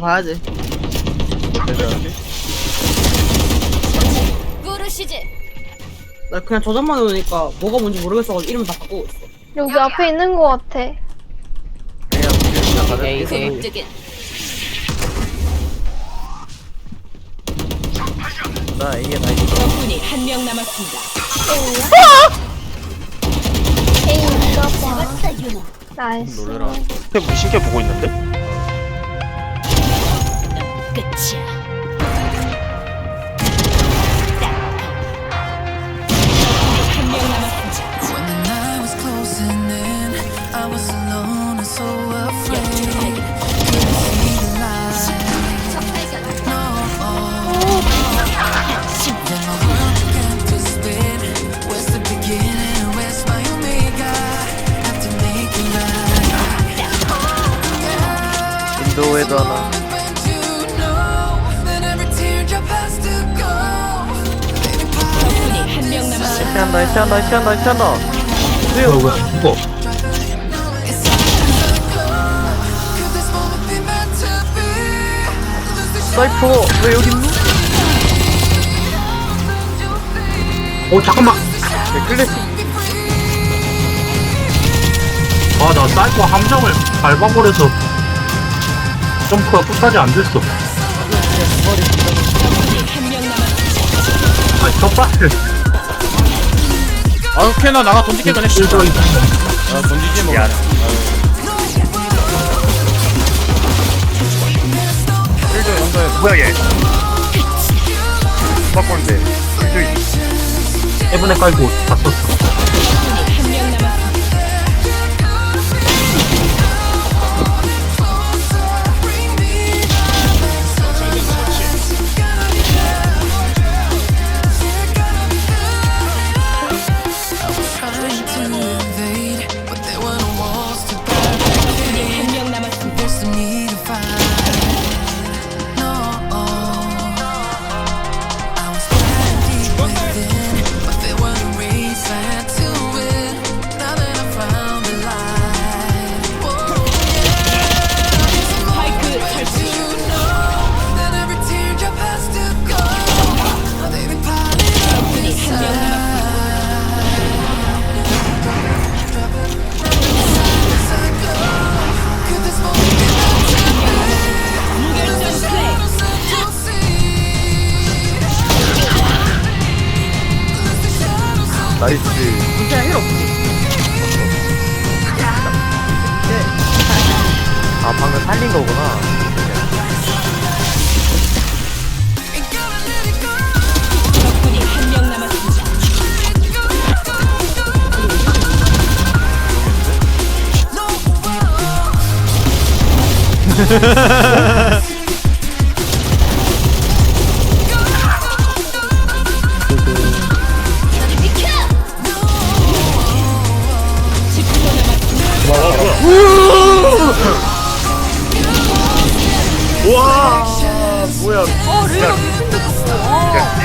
봐야지. 부르시지. 나 그냥 저장만 해놓으니까 뭐가 뭔지 모르겠어가지고 이름 다 바꾸고 있어. 여기 앞에 있는 것 같아. 에이, 에이. 굼뜨긴 나 이게 다 있어. 적군이 한 명 남았습니다. 에이, 이거 봐. 나이스. 놀래라. 근데 신기해 보고 있는데? 끝이 해한다, 해한다, 해한다, 해한다. 뭐야 뭐야 the 사이퍼, 왜 여기 있노? 어 잠깐만 네, 클래식. 아나 사이코 함정을 밟아버려서 점프가 끝까지 안 됐어 한명 남았습니다. 아니 첫 발을 아, 캐나 나가 던질게 그냥 있는 아, 던지지 뭐. 야. 뭐야 얘? 바꿨는데 일주일 해븐에 깔고 다 썼어 나이스. 진짜 힐 없지. 아, 방금 살린 거구나. 적군이 한 명 남았습니다.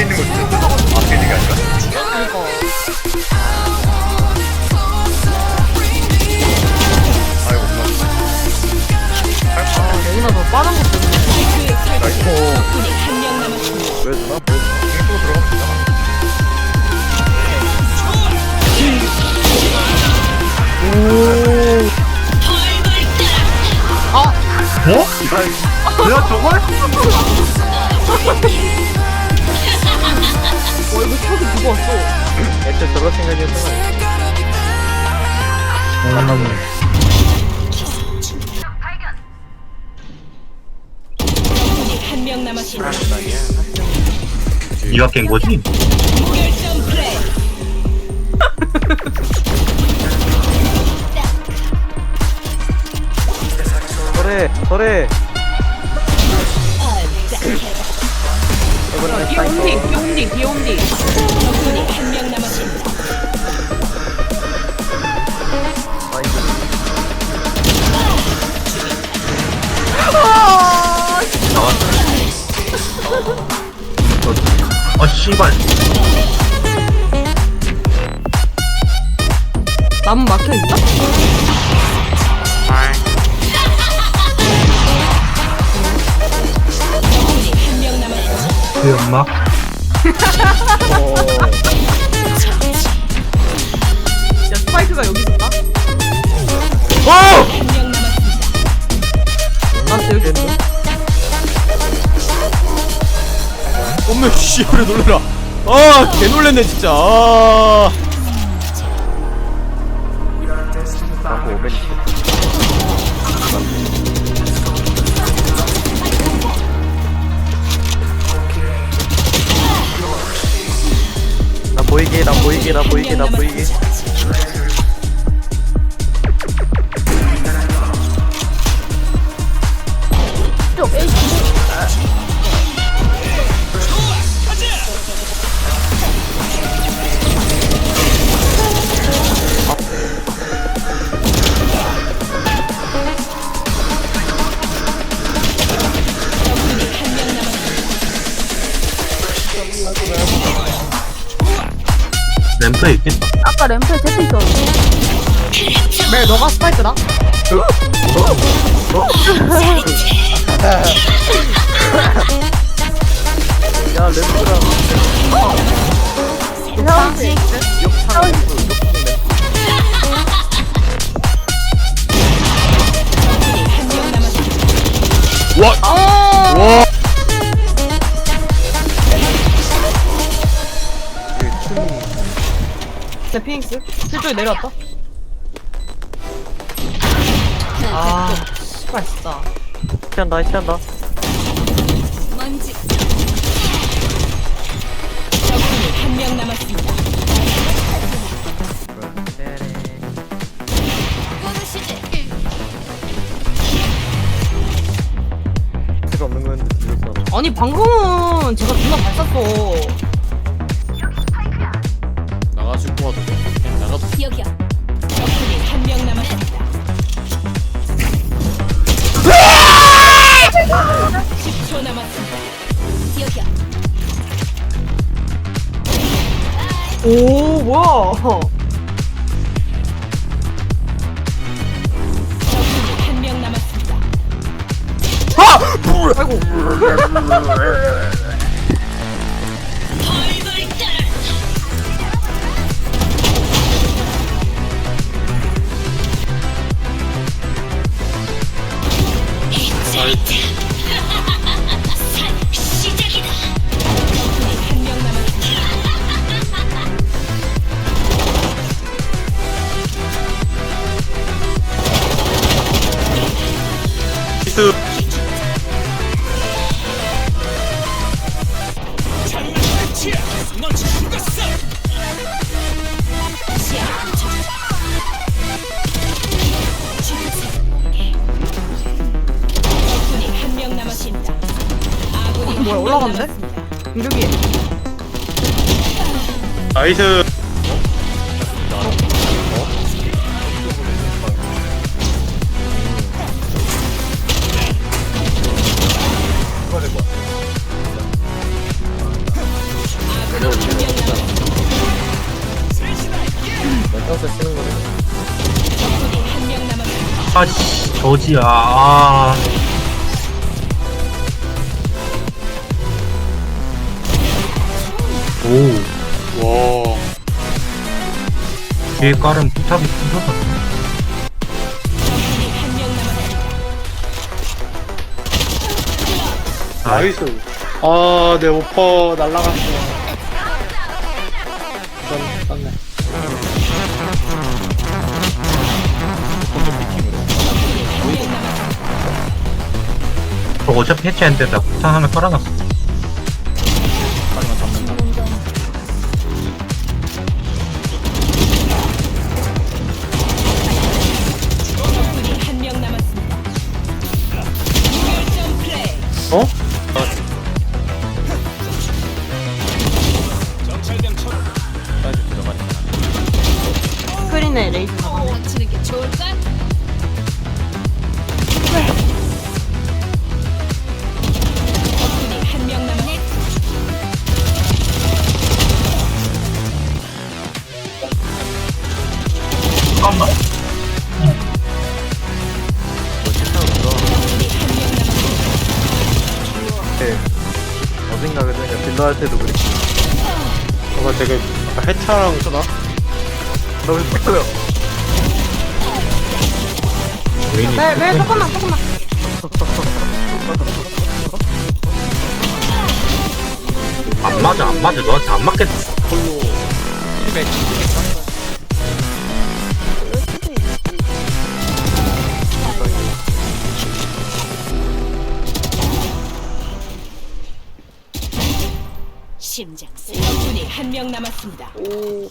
뒤에 있는 거 진짜 앞에 있는 게 아니라 아이고 고맙다 여기나 더 빠른 것도 한명 남았습니다. 보여주나? 보여주나? 이쪽으로 들어가면 되잖아 어? 내가 저걸? 초기 누구 왔어? 애초에 저럴 생각이었던 거 아니야? 적군이 한명 남았습니다. 이가 깬 거지? 무결점 플레이. 서래, 서래. 이번엔 뒤에 사이퍼. 온디, 뒤에 온디, 뒤에 온디. 적군이 한 명 남았습니다. 아 씨발 남은 막혀 있다? 그 엄마 야 스파이크가 여기? 어! 한명 남았습니다. 나한테 여기 있어 엄매 씨 그래 놀래라 아 개 놀랬네 진짜 아 보이게 나 보이게 나 보이게 나 보이게 램프에 있겠다 아까 램프에 제트 있었는데. 멜 너가 스파이크다? 야 램프랑 욕탕 램프 실쪽에 내려왔다? 아 씨발 진짜. 시한다 시한다. 먼지. 적군이 한 명 남았습니다. 없는 건데 아니 방금은 제가 존나 잘 쐈어. 그냥 나가도 돼 여기요. 적군이 한 명 남았습니다. 10초 남았습니다. 여기요. 오 뭐야 적군이 한 명 남았습니다. 아이고 명 남았습니다. 아군이 뭐야, 올라갔네? 이러기 나이스 거네. 아씨 저지야 아 오, 와 뒤에 깔은 부탁이 남았습니다. 나이스. 아, 내 오퍼 날라갔어. 어차피 해체 안 된다. 부탁 하나 깔아놨어. 하지만 잡는다 적군이 한 명 남았습니다. 무결점 플레이. 어? 사이즈 들어가니까 스크린에 레이즈 잡았네 치는 게 좋을까? 생각은 그냥 딜러 할 때도 그랬지. 아까 되게 아까 해차랑 쓰나? 너무 우리는 네, 네, 조금만, 조금만. 안 맞아 안 맞아. 너한테 안 맞겠어. 홀로 피드백 심장. 적군이 한 명 남았습니다. 오.